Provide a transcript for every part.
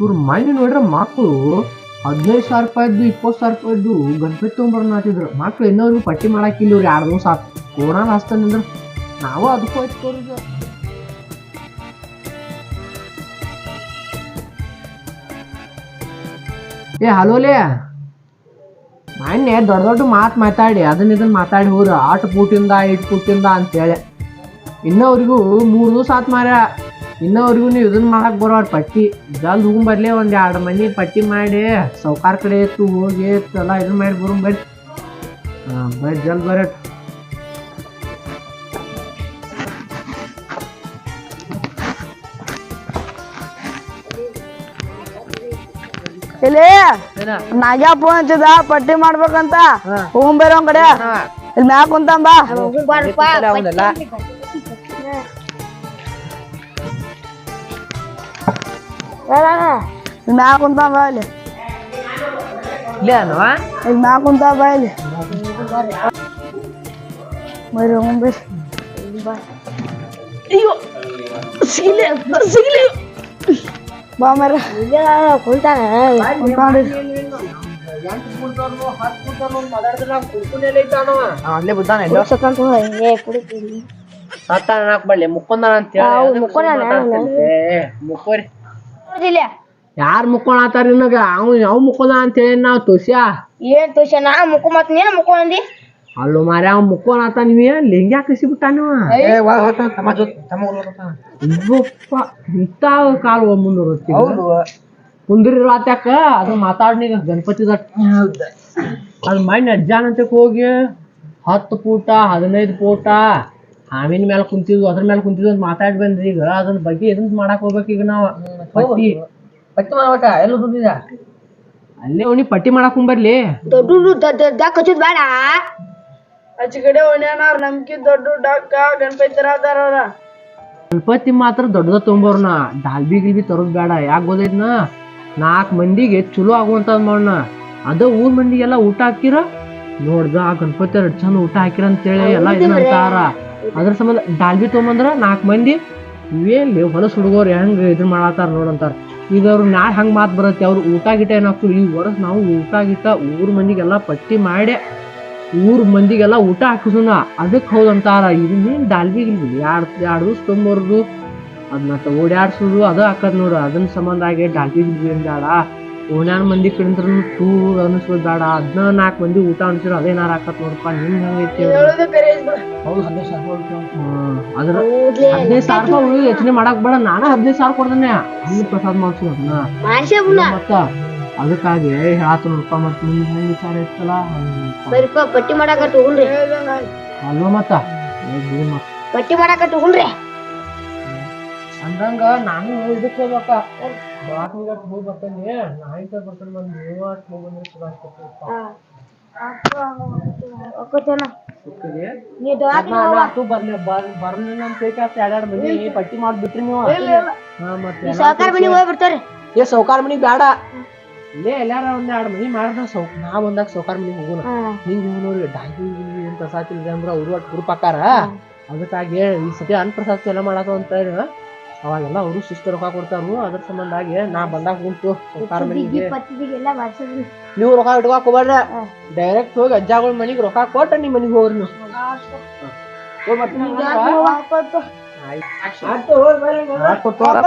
ಇವ್ರ ಮನೆ ನೋಡ್ರೆ ಮಕ್ಕಳು ಹದಿನೈದು ಸಾವಿರ ರೂಪಾಯಿದ್ದು ಇಪ್ಪತ್ತು ಸಾವಿರ ರೂಪಾಯಿದ್ದು ಗಣಪತಿ ತೊಗೊಂಬರೋಣ ಹಾಕಿದ್ರು ಮಕ್ಳು ಇನ್ನೊಂದು ಪಟ್ಟಿ ಮಾಡಾಕಿಲ್ಲ ಇವ್ರು ಎರಡು ದಿವಸ ಕೊರೋನಾ ಹಚ್ತಾನಿಂದ್ರ ನಾವು ಅದಕ್ಕೂ ಹಚ್ಕೋರಿ ಏ ಹಲೋಲೇ ಮೊನ್ನೆ ದೊಡ್ಡ ದೊಡ್ಡ ಮಾತು ಮಾತಾಡಿ ಅದನ್ನ ಇದನ್ನ ಮಾತಾಡಿ ಹೋದ್ರು, ಆಟ ಪೂಟಿಂದ, ಇಟ್ ಪೂಟಿಂದ ಅಂತೇಳಿ. ಅವ್ರಿಗೂ ಮೂರು ದಿವಸ ಆತ್ ಮಾರ ಇನ್ನವರೆಗೂ ನೀವು ಇದನ್ನ ಮಾಡಕ್ ಬರೋರ್ ಪಟ್ಟಿ. ಜಲ್ದ್ ಹೋಗಿ ಒಂದು ಎರಡು ಮನಿ ಪಟ್ಟಿ ಮಾಡಿ ಸೌಕಾರ ಕಡೆ ಇತ್ತು ಹೋಗಿ ಎಲ್ಲ ಇದನ್ನ ಮಾಡಿ ಬರೋ ಬರ್ರಿ. ಹಾ ಬರ್ರಿ ಜಲ್ದ್ ಬರ್ರಿ. ಇಲ್ಲಿ ನಾಗ್ಯಾ ಫೋನ್ ಹಚ್ಚಿದ ಪಟ್ಟಿ ಮಾಡ್ಬೇಕಂತ. ಹೋಗ್ ಬೇರೆ ಒಂದ್ ಕಡೆ. ಇಲ್ಲಿ ಮ್ಯಾಗ ಕುಂತಾನ್ ಬಾ ಇಲ್ಲಿ ಬರ್ರಿ ಹೋಗ್ ಬರ್ರಿ ಅಯ್ಯೋ ಸಿಗ್ಲಿ ಸಿಗ್ಲಿ ಬಾ ಮರ ಕುಂತಾನ ಕುಂತಾನ್ರಿ ಅಲ್ಲೇ ಬಿದ್ದಾನೆ ಸತ್ತಾನ ಹಾಕ್ಬಳ್ಳಿ ಮುಕ್ಕೊಂದ ಅಂತ ಮುಕ್ಕೋರಿ ಯಾರ್ ಮುಕ್ಕೋಣ ಆತಾರ ನಿನಗ? ಅವ್ ಯಾವ ಮುಕ್ಕೊಂದ ಅಂತ ಹೇಳಿ ನಾವ್ ತೋಸ್ಯಾ. ಏನ್ ತೋಷ ನಾ ಮುಕ್ಕು ಮತ್ ನೀನ ಮುಕ್ಕು ಅಂದಿ? ಅಲ್ಲೋ ಮಾರ್ಯ ಅವ್ ಮುಕ್ಕೋಣ ಆತ ನೀವೇ ಲಿಂಗ್ಯಾ ಕಸಿ ಬಿಟ್ಟ ನೀವು ಇವ್ವಪ್ಪ ಇಂಥ ಕಾಲ್ ಮುಂದೆ ಕುಂದ್ರಿ ರಾತ್ಯಾಕ ಅದು ಮಾತಾಡ್ನೀಗ ಗಣಪತಿ ಅದು ಮಣ್ಣು ಅಜ್ಜಾನಂತೆ ಹೋಗಿ ಹತ್ತು ಫೂಟ ಹದಿನೈದು ಫೂಟ ಹಾವಿನ ಮೇಲೆ ಕುಂತಿದ್ವು ಅದ್ರ ಮೇಲೆ ಕುಂತಿದ್ವು ಅಂತ ಮಾತಾಡಿ ಬಂದ್ರಿ ಈಗ. ಅದನ್ನ ಬಗ್ಗೆ ಇದನ್ನ ಮಾಡಕ್ ಹೋಗ್ಬೇಕು ಈಗ ನಾವು? ಪಟ್ಟಿ. ಪಟ್ಟಿ ಮಾಡ್ಬೇಕ ಎಲ್ಲ ದುಡ್ಡಿದ ಅಲ್ಲೇ ಅವನಿ ಪಟ್ಟಿ ಮಾಡಕ್ ಬರ್ಲಿ ದೊಡ್ಡ ದೊಡ್ಡ ಕಚ್ಚುದ್ ಬೇಡ ಆಚೆ ಕಡೆ ಒಣ್ಯಾನ ಅವ್ರ ನಂಬಿಕೆ ದೊಡ್ಡ ಡಕ್ಕ ಗಣಪತಿ ತರ ಅವ್ರ ಗಣಪತಿ ಮಾತ್ರ ದೊಡ್ಡದ ತೊಗೊಂಬರ್ನ ಡಾಲ್ಬಿ ಗಿಲ್ಬಿ ತರೋದ್ ಬೇಡ ಯಾಕೆ ಗೊತ್ತೈತ್ನ? ನಾಲ್ಕು ಮಂದಿಗೆ ಚಲೋ ಆಗುವಂತ ಮಾಡೋಣ ಅದ ಊರ್ ಮಂದಿಗೆಲ್ಲ ಊಟ ಹಾಕಿರ ನೋಡ್ದ ಆ ಗಣಪತಿ ಎರಡು ಚಂದ ಊಟ ಹಾಕಿರ ಅಂತೇಳಿ ಎಲ್ಲ ಇದನ್ನ ಅಂತಾರ. ಅದ್ರ ಸಂಬಂಧ ಡಾಲ್ಬಿ ತೊಗೊಂಬಂದ್ರ ನಾಲ್ಕು ಮಂದಿ ಇವೇಲಿ ಹೊಲಸು ಹುಡುಗರು ಹೆಂಗೆ ಇದನ್ನ ಮಾಡತ್ತಾರ ನೋಡಂತಾರ ಈಗ ಅವ್ರು ನಾಳೆ ಹಂಗೆ ಮಾತು ಬರುತ್ತೆ, ಅವ್ರು ಊಟ ಗಿಟ ಏನಾಗ್ತದೆ, ಈ ವರ್ಷ ನಾವು ಊಟ ಗಿಟ ಊರ್ ಮಂದಿಗೆಲ್ಲ ಪಟ್ಟಿ ಮಾಡಿ, ಊರ ಮಂದಿಗೆಲ್ಲ ಊಟ ಹಾಕಿಸೋಣ ಅದಕ್ಕೆ ಹೌದಂತಾರ. ಇದನ್ನೇನು ಡಾಲ್ಬಿ ಇಲ್ಲಿ ಎರಡು ಎರಡು ದಿವ್ಸ ತೊಂಬರ್ದು ಅದನ್ನ ಓಡಾಡ್ಸೋದು ಅದು ಹಾಕದ್ ನೋಡು ಅದನ್ನ ಸಂಬಂಧ ಆಗಿ ಡಾಲ್ಬಿ ಗಿಲ್ಬಿ ಬೇಡ ಓಣ್ಯಾನ ಮಂದಿ ಕಡಿಂದ್ರೂ ಟೂರ್ ಅನಿಸೋದು ಬೇಡ ಅದನ್ನ ನಾಲ್ಕು ಮಂದಿ ಊಟ ಅನ್ಸಿರೋ ಅದೇನಾರ ಹಾಕತ್ ನೋಡಪ್ಪ ನಿಮ್ ಹೆಂಗೈತಿ ಐತ್ ಬಿಡು. ಹ್ಮ್. ಅದ್ರ ಹದಿನೈದು ಸಾವಿರ ರೂಪಾಯಿ ಉಳಿದು ಯೋಚನೆ ಮಾಡಕ್ ಬೇಡ ನಾನು ಹದಿನೈದು ಸಾವಿರ ಕೊಡ್ದೇನೆ. ಅನ್ನ ಪ್ರಸಾದ್ ಮಾಡ್ಸು ಅದನ್ನ. ಮತ್ತ ಅದಕ್ಕಾಗಿ ಹೇಳತ್ತ ನೋಡಪ್ಪ ಮತ್ ನಿಮ್ ಹೆಂಗ್ ವಿಚಾರ ಇತ್ತಲ್ಲ ಹಂಗ್ ಪಟ್ಟಿ ಮಾಡಾಕಟ್ಟು ತಗೊಂಡ್ರಿ. ಅಲ್ವ ಮತ್ತ? ಮತ್ತ ಪಟ್ಟಿ ಮಾಡಾಕಟ್ಟು ಹುಲ್ರಿ ಅಂದಂಗ ನಾನು ಇದಕ್ಕೆ ಹೋಗ್ಬೇಕ. ಬಾಕ್ಲಿಗೆ ಹೋಗಿ ಬರ್ತೇನೆ. ನಾಯಿತ ಬರ್ತೇನೆ ಬಂದು ನೀವು ಅಷ್ಟು ಹೋಗಿ ಬಂದ್ರೆ ಚಲೋ ಆಗ್ತೈತಿ. ಅಂತೂ ಬರ್ಲಿ ಬರ್- ಬರ್ಲಿಲ್ಲ ಅಂತ ಹೇಳಿ ಆತ್ ಎರಡ್ ಮನಿ ಮಂದಿ ಪಟ್ಟಿ ಮಾಡ್ಬಿಟ್ರಿ ನೀವು. ಹಾ, ಮತ್ತೆ ಎಲ್ಲ ಸಾವುಕಾರ ಮನೆಗೆ ಹೋಗಿ ಬರ್ತಾರ ಏ ಸೌಕಾರ ಮನಿ ಬೇಡ ಇಲ್ಲೇ ಎಲ್ಲಾರ ಒಂದ್ ಎರಡ್ ಮನಿ ಮಾಡ್ದ ಸೌ ನಾ ಬಂದಾಗ ಸೌಕಾರ ಮನಿ ಹೋಗೋಣ ಹಿಂಗ್ ಹಿಂಗ್ ನೋಡಿ ಡಾಂಗಿ ಏನ್ ಪ್ರಸಾದ ತಿಂದ್ರೆ ಅಂದ್ರ ಅವ್ರು ಅಟ್ ಗ್ರೂಪ್ ಹಾಕಾರ ಅದಕ್ಕಾಗಿ ಈ ಸತಿ ಅನ್ನ ಪ್ರಸಾದ ಎಲ್ಲ ಮಾಡಾಕ ಅಂತ ಹೇಳಿ ಅವಾಗೆಲ್ಲ ಅವರು ಶಿಸ್ತು ರೊಕ್ಕ ಕೊಡ್ತಾರು ಅದ್ರ ಸಂಬಂಧಾಗಿ ನಾ ಬಂದಾಗ ಕುಂತು ಸೌಕಾರ ಮನಿಗೆ. ಪಟ್ಟಿಗೆಲ್ಲ ಮಾಡ್ಸಿದ್ರಿ ನೀವು ರೊಕ್ಕ ಇಟ್ಕೊಕ್ ಹೋಗ್ಬೇಡ್ರ. ಡೈರೆಕ್ಟ್ ಹೋಗಿ ಅಜ್ಜಗಳ ಮನಿಗ್ ರೊಕ್ಕ ಕೊಟ್ಟ ನಿಮ್ ಮನಿಗ್ ಹೋಗ್ರಿ ನೀವು. ಹೋಗ್ ಬರ್ತೀನಿ ನಾನು. ಆಯ್ತ್. ಆಯ್ತ್ ಕೊಟ್ಟು ಹೋಗ್.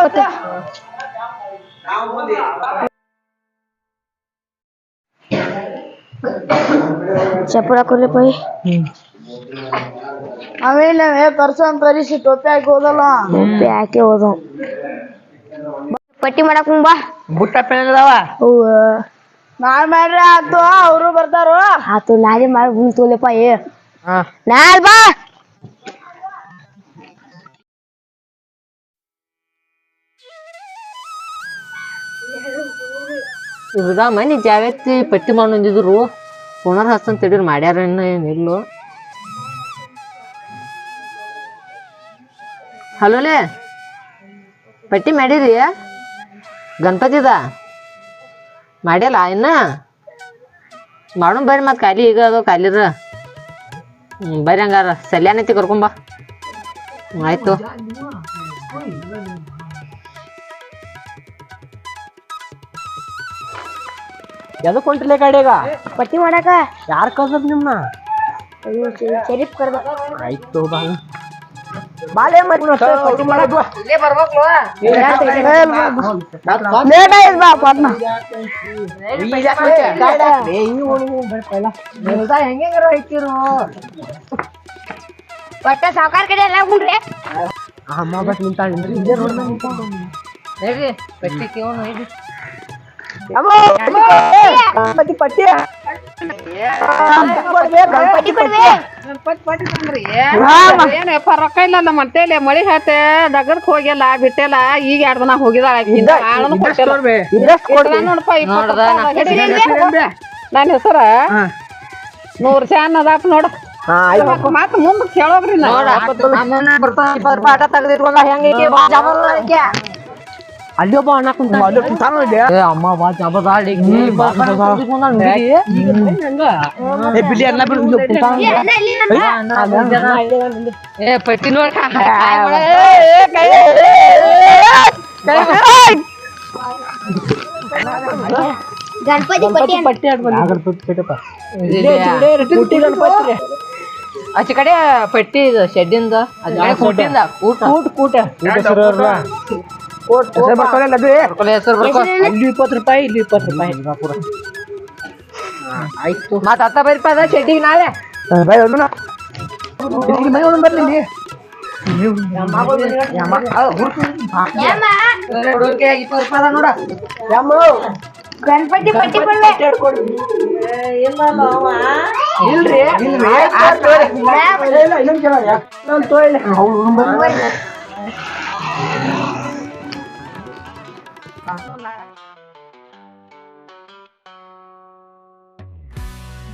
ಚಪ್ಪಳ ಕೊಡ್ರಿ ಪೈ ಆಮೇಲೆ ತರ್ಸೋ ಅಂತ ತರಿಸಿ ಟೋಪಿ ಹಾಕಿ ಹೋದಲ್ಲ? ಟೊಪ್ಪಿ ಹಾಕಿ ಹೋದ. ಪಟ್ಟಿ ಮಾಡಕ್ ಬಾ. ಬುಟ್ಟ ಪೆನ್ ಅದಾವ ಹೂವ. ನಾಳೆ ಮಾಡ್ರಿ ಆತು ಅವರು ಬರ್ತಾರು. ಆತು ನಾಳೆ ಮಾಡಿ ಹುಲ್ ತೋಲೆಪ್ಪ ಏ. ಹಾ. ನಾಳೆ ಬಾ. ಇವ್ರದ ಮನಿ ಜಾವೆತ್ತಿ ಪಟ್ಟಿ ಮಾಡಿ ಅಂದಿದ್ರು ಪುನರ್ ಹಸ್ತಂತ ತಿಳಿದ್ರು ಮಾಡ್ಯಾರ ಏನು ಏನಿಲ್ಲೋ ಹಲೋಲೆ ಪಟ್ಟಿ ಮಾಡಿರಿ ಗಣಪತಿದ? ಮಾಡ್ಯಲ್ಲ ಇನ್ನ? ಮಾಡೋಣ ಬರ್ರಿ ಮತ್ತೆ ಖಾಲಿ ಈಗ ಅದು ಖಾಲಿರ ಹ್ಞೂ ಬರ್ರಿ ಹಂಗಾರ ಸಲ್ಯಾನೈತಿ ಕರ್ಕೊಂಬ ಆಯ್ತು. ಎದಕ್ ಹೊಂಟಿಲ್ಲ ಗಾಡಿಯಾಗ ಪಟ್ಟಿ ಮಾಡಾಕ? ಯಾರು ಕಳ್ಸದ್ ನಿಮ್ಮ ಆಯ್ತು ಬಾ. ಬಾಲೆ ಮರಿ ಪಟ್ಟಿ ಮಾಡಕ್ ಬಾ. ಲೇಟ್ ಆಯ್ತು ಬಾ ಪಟ್ನ ಏ, ಹಿಂಗ್ ಓಡುದು ಬೇಡ ಪೈಲ. ನೆಲ್ದ ಹೆಂಗೆಂಗಾರ ಐತಿರು ಒಟ್ಟ ಸಾವ್ಕಾರ್ ಕಡೆ ಎಲ್ಲ ಉಂಡ್ರಿ ಅಮ್ಮ ಬಟ್ ನಿಂತಾಳ ಇದೇ ಇಲ್ಲೇ ರೋಡ್ ಮೇಲೆ ನಿಂತಾಳ ಹೇಳ್ರಿ ಪಟ್ಟಿ ಕೇವನ ಹೇಳ್ರಿ ಗಣಪತಿ ಪಟ್ಟಿ ಪಟ್ಟಿ ಏನಪ್ಪ ರೊಕ್ಕ ನಮ್ಮ ಅಂತೇಳಿ ಮಳಿ ಹೇಳ್ತೆ ಡಗರ್ಕ್ ಹೋಗಿಲ್ಲ ಬಿಟ್ಟೆಲ್ಲ ಈಗ ಎರಡ್ ದಿನ ಹಿಡಿದಿಲ್ಲ. ನನ್ನ ಹೆಸರ ನೂರ್ ಚಾನ್ ಅದಪ್ಪ ನೋಡ. ಮತ್ ಮುಂದ್ ಕೇಳೋಗ್ರಿ ನೋಡ ತೆಗ್ದಿಟ್ಕೊಂಡ ಹೆಂಗೈತಿ ಬಾ ಜಬರ್ ಐತಿ. ಅಲ್ಲಿ ಒಬ್ಬ ಅಣ್ಣ ಕುಂತ ಅಲ್ಲಿ ಕುಂತಾನ ಇಲ್ಲಿ ಏ ಅಮ್ಮ ಬಾ ಜಬರ್ ಆಡಿ ಇಪ್ಪತ್ತು ರೂಪಾಯಿ ತೆಗ್ದಿಟ್ಕೊಂಡ ಹುಡುಗಿ. ಏ ಬಿಲಿ ಎಲ್ಲ ಬಿಡು ಇಲ್ಲಿ ಕುಂತಾನ ಏ ಪಟ್ಟಿ ನೋಡ್ಕ ಗಣಪತಿ ಪಟ್ಟಿ ಅಂತ. ಪಟ್ಟಿ ಆಡ್ಬಂದು ಗಣಪತಿ ಪಟ್ಟಿಪ್ಪ ಪುಟ್ಟಿ ಗಣಪತಿ ಆಚೆ ಕಡೆ ಪಟ್ಟಿ ಇದು ಶೆಡ್ಡಿಂದ ಆಚೆ ಕಡೆ ಕೂಟಿಂದ ಊಟ ಕೂಟ್ ಕೂಟ ಹೆಸರು ಬರ್ತಾರಲ್ಲ ಅದು ಬರ್ಕೊಲೆ ಹೆಸರು ಬರ್ಕೊ ಅಲ್ಲಿ ಇಪ್ಪತ್ತು ರೂಪಾಯಿ ಇಲ್ಲಿ ಇಪ್ಪತ್ತು ರೂಪಾಯಿ ಪೂರ ಆಯ್ತು ಮತ್ತ ಹತ್ತ ಬರಿಪ ಅದ ಶೆಡ್ಡಿಗೆ ನಾಳೆ ಬೈ ಇಲ್ಲಿ ಬರ್ಲಿ ಇಲ್ಲಿ ಅದ ನೋಡ ಗಣಪತಿ ಪಟ್ಟಿ ಇಲ್ರಿ ಇಲ್ರಿ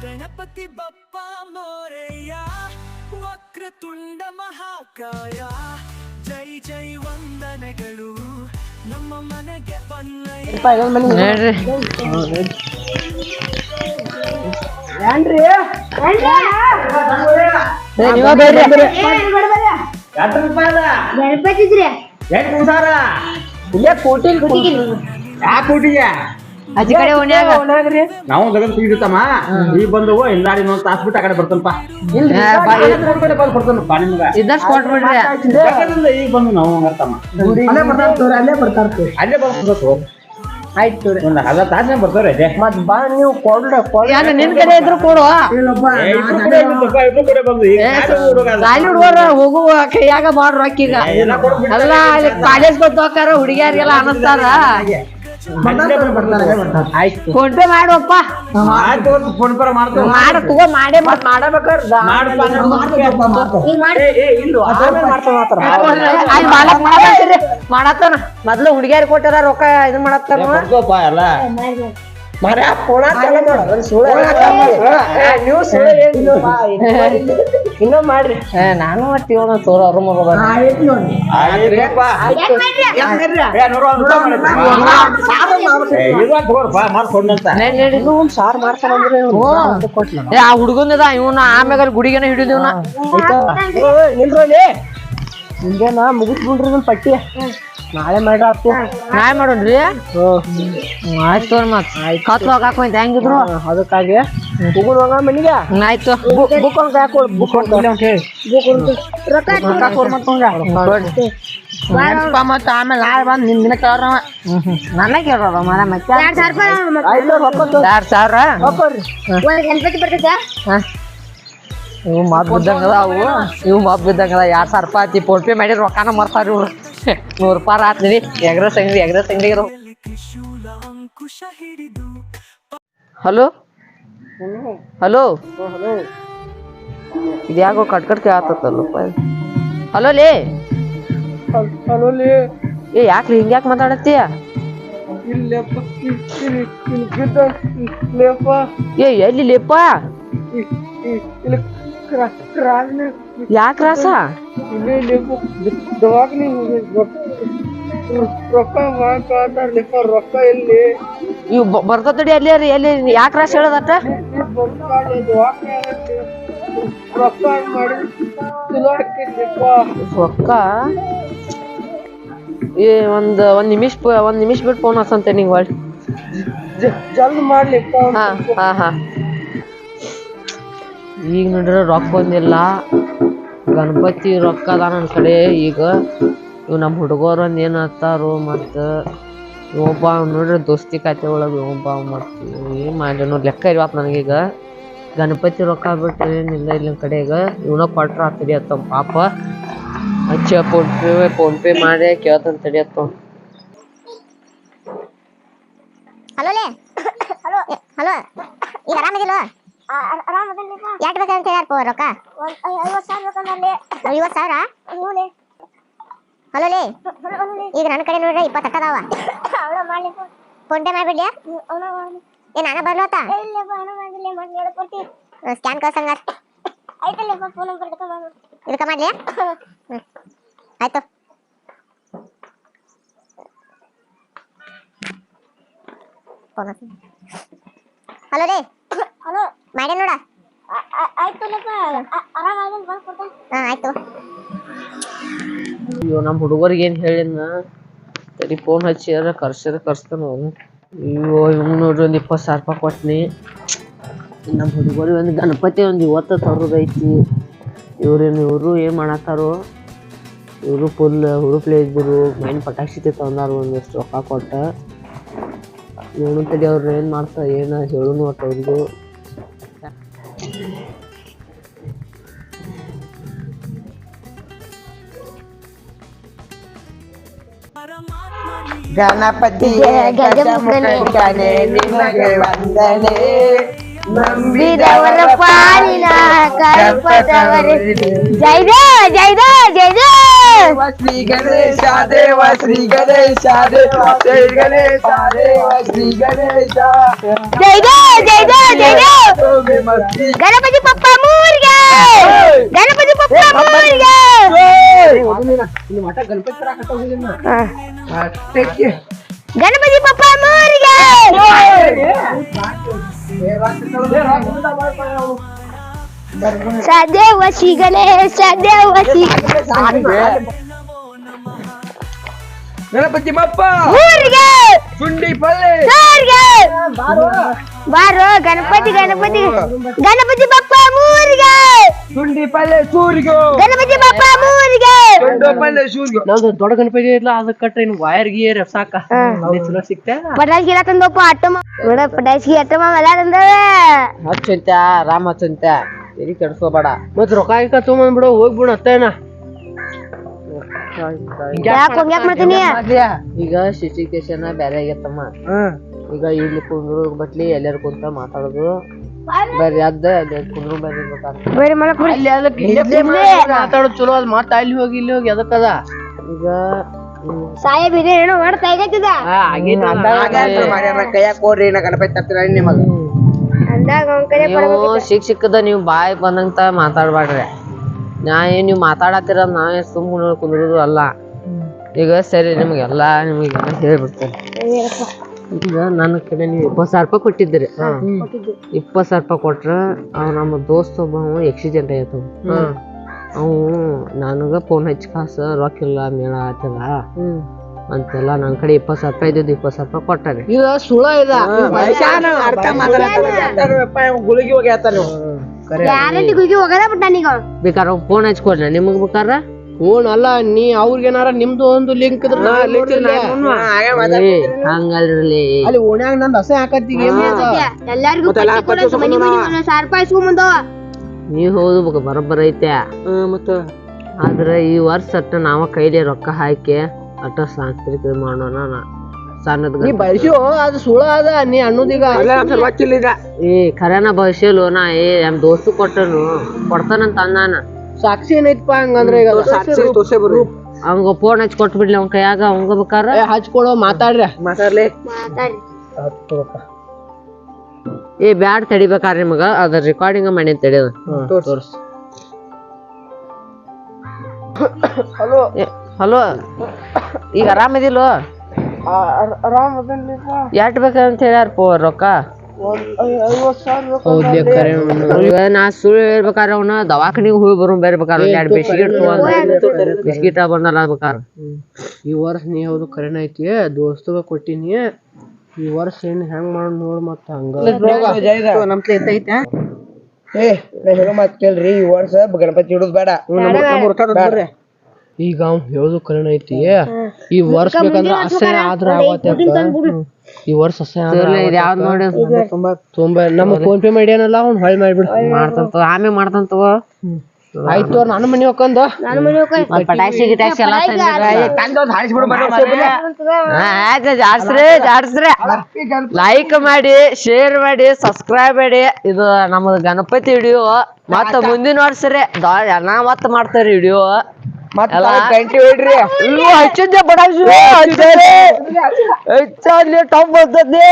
ಗಣಪತಿ ಬಪ್ಪ ಮೋರೆಯ ವಕ್ರತುಂಡ ಮಹಾಕಾಯ. ಜೈ ಜೈ ವಂದನೆಗಳು ನಮ್ಮ ಮನೆಗೆ ಬನ್ನಯ್ಯ ಗಣಪತಿ ಇಲ್ಲೇ ಕೋಟಿ ಯಾ ಕೋಟಿಗೆ ಆಚೆ ಕಡೆ ಓಣ್ಯಾಗ ನಾವು ಜಗತ್ ತೆಗಿತಮ್ಮ ಈ ಬಂದವು ಇಲ್ಲಾರಿ ಇನ್ನೊಂದು ತಾಸು ಬಿಟ್ಟು ಆ ಕಡೆ ಬರ್ತನಪ್ಪ. ಈಗ ಬಂದು ನಾವು ಹಂಗರ್ತಮ್ಮ ಅಲ್ಲೇ ಬರ್ತಾರ ಅಲ್ಲೇ ಬರ್ತಾರ ಅಲ್ಲೇ ಬರ್ಬೇಕು ಆಯ್ತು ತೋರಿ. ಒಂದ್ ಅರ್ಧ ತಾಸ್ನೇ ಬರ್ತಾರೆ ಅದೇ ಮತ್ ಬಾ ನೀವು ಕೊಡ್ರ ನಿನ್ ಕಡೆ ಇದ್ರು ಕೊಡು. ಸಾಲಿ ಹುಡುಗರ ಹೋಗುವ ಕೈಯಾಗ ಮಾಡ್ರ ಈಗ ಎಲ್ಲ ಅಲ್ಲ ಅಲ್ಲಿ ಕಾಲೇಜ್ ಬಂದು ಹೋಗಾರ ಹುಡುಗಿಯರಿಗೆಲ್ಲ ಅನಸ್ತಾರ. ಫೋನ್ ಪೇ ಮಾಡುವಪ್ಪ. ಫೋನ್ ಪೇ ಮಾಡ್ತೇವೆ ಮಾಡ ತಗೋ ಮಾಡೇ ಮತ್ ಮಾಡಬೇಕಾರ ಮಾಡತ್ತಾನ. ಮೊದ್ಲು ಹುಡುಗಿಯರ್ ಕೊಟ್ಟಾರ ರೊಕ್ಕ ಇದು ಮಾಡತ್ತಾರ ಮರ ಪೋಣ ಚಾಲು ಮಾಡು ನೀವು ಇನ್ನೊಂದ್ ಮಾಡ್ರಿ ನಾನು ಮತ್ತೆ ಇವನ ತೋರ ಅವ್ರ ಮಗ. ಸಾರ್ ಮಾಡ್ತಾನಂದ್ರೆ ಏ ಆ ಹುಡುಗನದ ಇವನ ಆಮ್ಯಾಗ ಅಲ್ಲಿ ಗುಡಿಗೆನ ಹಿಡಿದಿವ್ನ ನಿಲ್ರೋಲಿ ಹಿಂಗೇನ ಮುಗಿಸ್ಬಿಡ್ರಿ ನನ್ ಪಟ್ಟಿ ನಾಳೆ ಮಾಡ್ರ ಅಪ್ಪು? ನಾಳೆ ಮಾಡೋಣ್ರಿ. ಆಯ್ತು ಮತ್. ಕತ್ಲು ಹಾಕೊಂತ ಹೆಂಗಿದ್ರು? ಅದಕ್ಕಾಗಿ. ಹೋಗೋಣ ಹೋಗ ಮನಿಗೆ? ಆಯ್ತು. ಬುಕ್ ಅಂತ ಮತ್ತ ಆಮೇಲೆ ನಾಳೆ ಬಂದ್ ನಿನ್ ದಿನ ನನ್ನ ಕೇಳ್ರ ಮರ ಮತ್ತೆ ಎರಡ್ ಸಾವಿರ ಗಣಪತಿ ಬರ್ತೈತೆ? ಇವು ಮಾತು ಬಿದ್ದಂಗದ ಅವು ಇವು ಮಾತು ಬಿದ್ದಂಗದ ಎರಡ್ ಸಾವಿರ ರೂಪಾಯಿ ಫೋನ್ ಪೇ ಮಾಡಿ ರೊಕ್ಕನ ಮರ್ತಾರ ಇವ್ರು. ನೂರ್ ರೂಪಾಯಿ ಆತ್ಲಿ ಎಗ್ರೆಸ್ ಅಂಗಡಿ ಎಗ್ರೆಸ್ ಅಂಗಡಿ ಇರೋ. ಹಲೋ? ಹಲೋ? ಇದ್ಯಾಗೋ ಕಟ್ ಕಟ್ ಕೇಳತ್ತಲ್ಲಪ್ಪ ಹಲೋ ಲೇ? ಅಲ್ಲೋಲಿ ಏ, ಯಾಕ್ಲಿ ಹಿಂಗ್ಯಾಕ್ ಮಾತಾಡತ್ತೀಯ? ಏ, ಎಲ್ಲಿ ಲೇಪ ಯಾಕ್ ರಾಸ? ದವಾಖಾನೆ ರೊಕ್ಕ ಇಲ್ಲಿ ಇವ್ ಬರ್ತದಡಿ ಅಲ್ಲಿ ರೀ ಎಲ್ಲಿ ಯಾಕೆ ರಾಸ ಹೇಳದಟ್ಟ ರೊಕ್ಕ ಮಾಡಿ ಚಲೋ ಆಕೈತಿಪ್ಪ ರೊಕ್ಕ? ಏ ಒಂದ್ ಒಂದ್ ನಿಮಿಷ ಒಂದ್ ನಿಮಿಷ ಬಿಟ್ಟು ಫೋನ್ ಹಚ್ಚಂತೆ ನಿಂಗೆ ಒಳ್ಳೆ ಜಲ್ದಿ ಮಾಡ್ಲಿಪ್ಪ ಹಾ ಹಾ ಹಾ. ಈಗ ನೋಡ್ರಿ ರೊಕ್ಕ ಒಂದಿಲ್ಲ ಗಣಪತಿ ರೊಕ್ಕ ಅದ ನನ್ನ ಕಡೆ ಈಗ. ಇವ್ ನಮ್ಮ ಹುಡುಗರು ಒಂದು ಏನು ಹತ್ತಾರು ಮತ್ತು ಒಬ್ಬ ನೋಡ್ರಿ ದೋಸ್ತಿ ಖಾತೆ ಒಳಗೆ ಒಬ್ಬ ಮತ್ತು ಏನು ಮಾಡಿ ನೋಡಿ ಲೆಕ್ಕ ಇರ್ವಾತ್ ನನಗೀಗ ಗಣಪತಿ ರೊಕ್ಕ ಬಿಟ್ಟು ಏನಿಲ್ಲ ಕಡೆ ಕಡೆಗ ಇವನ ಕೊಟ್ರ ತಡಿ ಅತ್ತ ಪಾಪ. ಹಚ್ಚ ಫೋನ್ ಫೋನ್ಪೇ ಫೋನ್ ಪೇ ಮಾಡಿ ಕೇಳ್ತಾನ ತಡಿ ಅತ್ತ ಹಲೋ ಹಲೋ. ಹಲೋ. ಈಗ ಆರಾಮದಿಲ್ಲ ಯಾಕೆ ಬೇಕಂತ ಹೇಳ್ಯಾರ ರೊಕ್ಕ? ಐವತ್ತು ಸಾವಿರ ಬೇಕಂದ್ರೆ ಐವತ್ತು ಸಾವಿರ? ಹಲೋ ಲೇ. ಈಗ ನನ್ನ ಕಡೆ ನೋಡ್ರಿ ಇಪ್ಪತ್ತು ಅದಾವ. ಫೋನ್. ಪೇ ಮಾಡ್ಬಿಡ್ಲಿ? ಏ ನಾನ ಬರ್ಲತ್ತ ಸ್ಕ್ಯಾನ್ ಕಳ್ಸಂಗ. ಇದಕ್ಕ ಮಾಡ್ಲಿ? ಹ್ಮ್. ಆಯ್ತು. ಹಲೋ ರೀ ಹಲೋ. ಮಾಡಿ ನೋಡ. ಹಾ ಆಯ್ತು. ಅಯ್ಯೋ ನಮ್ಮ ಹುಡುಗರಿಗೆ ಏನು ಹೇಳಿನ ತಡಿ ಫೋನ್ ಹಚ್ಚಿದ್ರೆ ಕರ್ಸದ ಕರ್ಸ್ತಾನ ಅವನು. ಅಯ್ಯೋ ಇವ್ನು ನೋಡ್ರಿ ಒಂದ್ ಇಪ್ಪತ್ತು ಸಾವಿರ ರೂಪಾಯಿ ಕೊಟ್ನಿ. ನಮ್ಮ ಹುಡುಗರಿಗೆ ಒಂದು ಗಣಪತಿ ಒಂದು ಇವತ್ತು ತರೋದೈತಿ ಇವ್ರೇನು ಇವರು ಏನು ಮಾಡತ್ತಾರೋ? ಇವರು ಫುಲ್ ಹುಡುಪ್ಲೆ ಇದ್ದರು ಮೈನ್ ಪಟಾಕ್ಷಿ ತಂದಾರು ಒಂದಿಷ್ಟು ರೊಕ್ಕ ಕೊಟ್ಟ. ಇವನು ತಡಿ ಅವ್ರು ಏನು ಮಾಡ್ತಾ ಏನು ಹೇಳುನು ಒಟ್ಟು ಅವ್ರಿಗೂ ಗಣಪತಿಗೆ ಗಜಮುಖನೇ ನಿಮಗೆ ವಂದನೆ ನಂಬಿದವರ ಪಾಲಿನ ಕಲ್ಪದವರೇ ಜೈ ದೇ ಜೈ ದೇ ಜೈ ದೇ ಶ್ರೀ ಗಣೇಶ ದೇವ ಶ್ರೀ ಗಣೇಶ ದೇವ ಶ್ರೀ ಗಣೇಶ ದೇವ ಶ್ರೀ ಗಣೇಶ ಜೈ ದೇ ಜೈ ದೇ ಜೈ ದೇ ಗಣಪತಿ ಪಪ್ಪ ಮೂರ್ಗೆ ಗಣಪತಿ ಪಪ್ಪ ಮೂರ್ಗೆ ಗಣಪತಿ ಪಪ್ಪ ಮೂರ್ಗೆ ಸದೇವ ಸಿಗಲೇ ಗಣೇಶ ದೇವ ಶ್ರೀ ಗಣಪತಿ ಬಪ್ಪ ಮೂರ್ಗೆ ಸುಂಡಿ ಪಲ್ಲೆ. ಊರಿಗೆ. ಬಾರೋ. ಗಣಪತಿ ಗಣಪತಿ. ಗಣಪತಿ ಬಪ್ಪ ಮೂರ್ಗೆ. ಸುಂಡಿ ಪಲ್ಲೆ ಸೂರಿಗೆ ಗಣಪತಿ ಬಪ್ಪ ಮೂರ್ಗೆ. ಸುಂಡಿ ಪಲ್ಲೆ ಸೂರಿಗೆ ನಾವು ದೊಡ್ಡ ಗಣಪತಿ ಇಲ್ಲ ಅದಕ್ಕೆ ಕಟ್ರೆ ಇನ್ನು ವೈರ್ ಗಿಯರ್ ಸಾಕ. ಅಲ್ಲಿ ಚಲೋ ಸಿಕ್ತಾ ಪಟಾಕಿ ಇಲ್ಲ ತಂದಪ್ಪ ಅಟ್ಟಮ ನೋಡ ಪಟಾಕಿ ಅಟ್ಟಮ ಎಲ್ಲ ತಂದವೆ. ಹಚ್ಚಂತ ರಾಮ ಹಚ್ಚಂತ ಎಲ್ಲಿ ಕೆಡ್ಸ್ಕೋಬೇಡ. ಮತ್ ರೊಕ್ಕ ಗಿಕ್ಕ ತೊಗೊಂಡ್ಬಿಡು ಹೋಗ್ಬಿಡು ಅತ್ತೇನ ಯಾಕೆ ಮಾಡ್ತೀನಿ? ಈಗ ಸಿಚುಕೇಶನ್ ಬೇರೆ ಆಗೈತಮ್ಮ. ಈಗ ಇಲ್ಲಿ ಕುಂದ್ರು ಬಟ್ಲಿ ಎಲ್ಲಾರು ಕುಂತ ಮಾತಾಡೋದು. ಬೇರೆ ಅದ್ದ ಅಲ್ಲಿ ಕುಂದ್ರು ಬೇರೆ ಬೇಕಾಗ್ತದೆ ಬೇರೆ ಮಾಡಕ್ ಬಿಡಿ ಅಲ್ಲಿ ಅದಕ್ಕೆ ಇಲ್ಲೇ ಮಾತಾಡೋದು ಚಲೋ ಅದ್ ಮಾತಾ ಅಲ್ಲಿ ಹೋಗಿ ಇಲ್ಲಿ ಹೋಗಿ ಅದಕ್ಕದ ಈಗ ಸಾಹೇಬ್ ಇದೆ ಏನೋ ಮಾಡ್ತಾ ಆಗತ್ತಿದ ಆ, ಆಗೈತಿ ಕೈಯಾಗ ಕೊಡ್ರಿ ನಾ ಗಣಪತಿ ತರ್ತೀರ ನಿಮಗ? ಅಂದಾಗ ಅವ್ನ ಕಡೆ ನೀವು ಸಿಕ್ ಸಿಕ್ಕದ ನೀವು ಬಾಯ್ ಬಂದಂತ ಮಾತಾಡ್ಬೇಡ್ರಿ. ನಾ ಏನ್ ನೀವು ಮಾತಾಡತ್ತೀರ ನಾ ಸುಮ್ ಕುಂದ್ರುದು ಅಲ್ಲ. ಈಗ ಸರಿ ನಿಮ್ಗೆಲ್ಲ ನಿಮಗೆ ಹೇಳ್ಬಿಡ್ತೇನೆ. ಈಗ ನನ್ನ ಕಡೆ ನೀವು ಇಪ್ಪತ್ತು ಸಾವಿರ ರೂಪಾಯಿ ಕೊಟ್ಟಿದ್ರಿ ಇಪ್ಪತ್ತು ಸಾವಿರ ರೂಪಾಯಿ ಕೊಟ್ರ ಅವ್ ನಮ್ಮ ದೋಸ್ತ ಒಬ್ಬ ಎಕ್ಸಿಡೆಂಟ್ ಆಯ್ತು. ಅವು ನನಗ ಫೋನ್ ಹಚ್ಚಿ ಕಾಸ ರೊಕ್ಕಿಲ್ಲ ಮೇಳ ಆತದ ಅಂತೆಲ್ಲ ನನ್ನ ಕಡೆ ಇಪ್ಪತ್ತು ಸಾವಿರ ರೂಪಾಯಿ ಇದ್ದಿದ್ದು ಇಪ್ಪತ್ತು ಸಾವಿರ ರೂಪಾಯಿ ಕೊಟ್ಟಾರೆ. ಇದು ಸುಳ ಇದ. ಗುಳಿಗೆ ಹೋಗಿ ಹೇಳ್ತಾರ ನೀವು ಗ್ಯಾರಂಟಿ ಗುಗಿ ಹೋಗದ ಬಿಟ್ಟ ನೀಗ ಬೇಕಾರ ಫೋನ್ ಹಚ್ಕೊಡ್ರಿ ನಿಮಗೆ ಬೇಕಾರ ಫೋನ್ ಅಲ್ಲ ನೀ ಅವ್ರಿಗೇನಾರ ನಿಮ್ದು ಒಂದು ಲಿಂಕ್ ಇದ್ರ ನಾ ಹಂಗಲ್ರಿ. ಅಲ್ಲಿ ಓಣ್ಯಾಗ ನಂದು ಹಸೆ ಹಾಕತ್ತೀಗ ಎಲ್ಲಾರ್ಗು ಸಾವಿರ ರೂಪಾಯಿ ಇಸ್ಕೊಂಬಂದವ ನೀವ್ ಹೋಗ್ಬೇಕು ಬರೋಬ್ಬರ ಐತೆ. ಮತ್ತ? ಆದ್ರೆ ಈ ವರ್ಷ ನಾವ ಕೈಲಿ ರೊಕ್ಕ ಹಾಕಿ ಅಟ್ಟ ಸಾಂಸ್ಕೃತಿಕ ಮಾಡೋಣ ಸಣ್ಣದ ನೀ ಬಯಸು ಅದು ಸುಳ ಅದ ನೀ ಅನ್ನೋದೀಗ ಏ ಖರೇನ ಭವಿಷ್ಯಲು ನಾ ಏ ನಮ್ ದೋಸ್ತು ಕೊಟ್ಟನು ಕೊಡ್ತಾನಂತ ಅಂದಾನ. ಸಾಕ್ಷಿ ಏನೈತಪ್ಪ ಹಂಗಂದ್ರೆ ಈಗ ಅದು. ಅವಂಗ ಫೋನ್ ಹಚ್ಚಿ ಕೊಟ್ಬಿಡ್ಲಿ ಅವ್ನ ಕೈಯಾಗ ಅವಂಗ ಬೇಕಾರ? ಏ, ಹಚ್ಕೊಡೋ ಮಾತಾಡ್ರಿ. ಮಾತಾಡ್ಲಿ. ಏ ಬ್ಯಾಡ್ ತಡಿಬೇಕಾರ ನಿಮಗ? ಅದ್ರ ರೆಕಾರ್ಡಿಂಗ್ ಮಾಡಿ ತಡಿಯೋದು ತೋರ್ಸ್. ಹಲೋ. ಹಲೋ ಈಗ ಆರಾಮದಿಲ್ಲೋ ಎಷ್ಟ್ ಬೇಕಂತ ಹೇಳ್ಯಾರ ಪೋ ರೊಕ್ಕ? ನಾ ಸುಳ್ಳು ಹೇಳ್ಬೇಕಾರೆ ಅವನ ದವಾಖಾನಿಗೆ ಹೋಗಿ ಬರೋ ಬೇರೆ ಬೇಕಾರೆ ಎರಡು ಬಿಸ್ಕಿಟ್ ಬಿಸ್ಕಿಟ ಬಂದಲ್ಲ ಬೇಕಾರ ಈ ವರ್ಷ ನೀ ಹೌದು ಕರೆನ ಐತಿ ದೋಸ್ತಗ ಕೊಟ್ಟಿನಿ. ಈ ವರ್ಷ ಏನು ಹೆಂಗ್ ಮಾಡ್ ನೋಡ್ ಮತ್ತ ಹಂಗ. ನಮ್ತ್ಲೆ ಐತೆ. ಏ ಹೇಳೋ ಮಾತ್ ಕೇಳ್ರಿ ಈ ವರ್ಷ ಗಣಪತಿ ಇಡುದ್ ಬೇಡ. ಈಗ ಅವ್ನ್ ಹೇಳುದು ಕರೆನ ಐತಿ. ಈ ವರ್ಷ ಬೇಕಂದ್ರೆ ಅಸಹ್ಯ ಆದ್ರ ಆಗತ್ತೆ ಅಕ್ಕ. ಈ ವರ್ಷ ಅಸಹ್ಯ ಆದ್ರೆ ಇದು ಯಾವ್ದು ನೋಡಿ ತುಂಬಾ ನಮ್ಮ ಫೋನ್ ಪೇ ಏನಲ್ಲ ಅವ್ನ್ ಹೊಳ್ ಮಾಡ್ಬಿಡು. ಮಾಡ್ತಂತ ಆಮೇಲೆ ಮಾಡ್ತಂತ ಆಯ್ತು ಆಯ್ತು ನಾನು ಮನಿ ಹೋಗ್ಕೊಂಡು ಪಟಾಕ್ಷಿ ಗಿಟಾಕ್ಷಿ ಎಲ್ಲ ಜಾಡ್ಸ್ರಿ ಜಾಡ್ಸ್ರಿ. ಲೈಕ್ ಮಾಡಿ ಶೇರ್ ಮಾಡಿ ಸಬ್ಸ್ಕ್ರೈಬ್ ಮಾಡಿ. ಇದು ನಮ್ಮದು ಗಣಪತಿ ವಿಡಿಯೋ ಮತ್ತ ಮುಂದಿನ ವರ್ಷ ರೀ. ನಾ ಮತ್ತ ಮಾಡ್ತಾರ ವಿಡಿಯೋ ಎಲ್ಲ ಇಲ್ವೋ ಹಚ್ಚಿದ್ದೆ ಪಟಾಕ್ಷಿ ಹಚ್ಚಲ್ಲಿ ಟಾಪ್ ಬರ್ತದೆ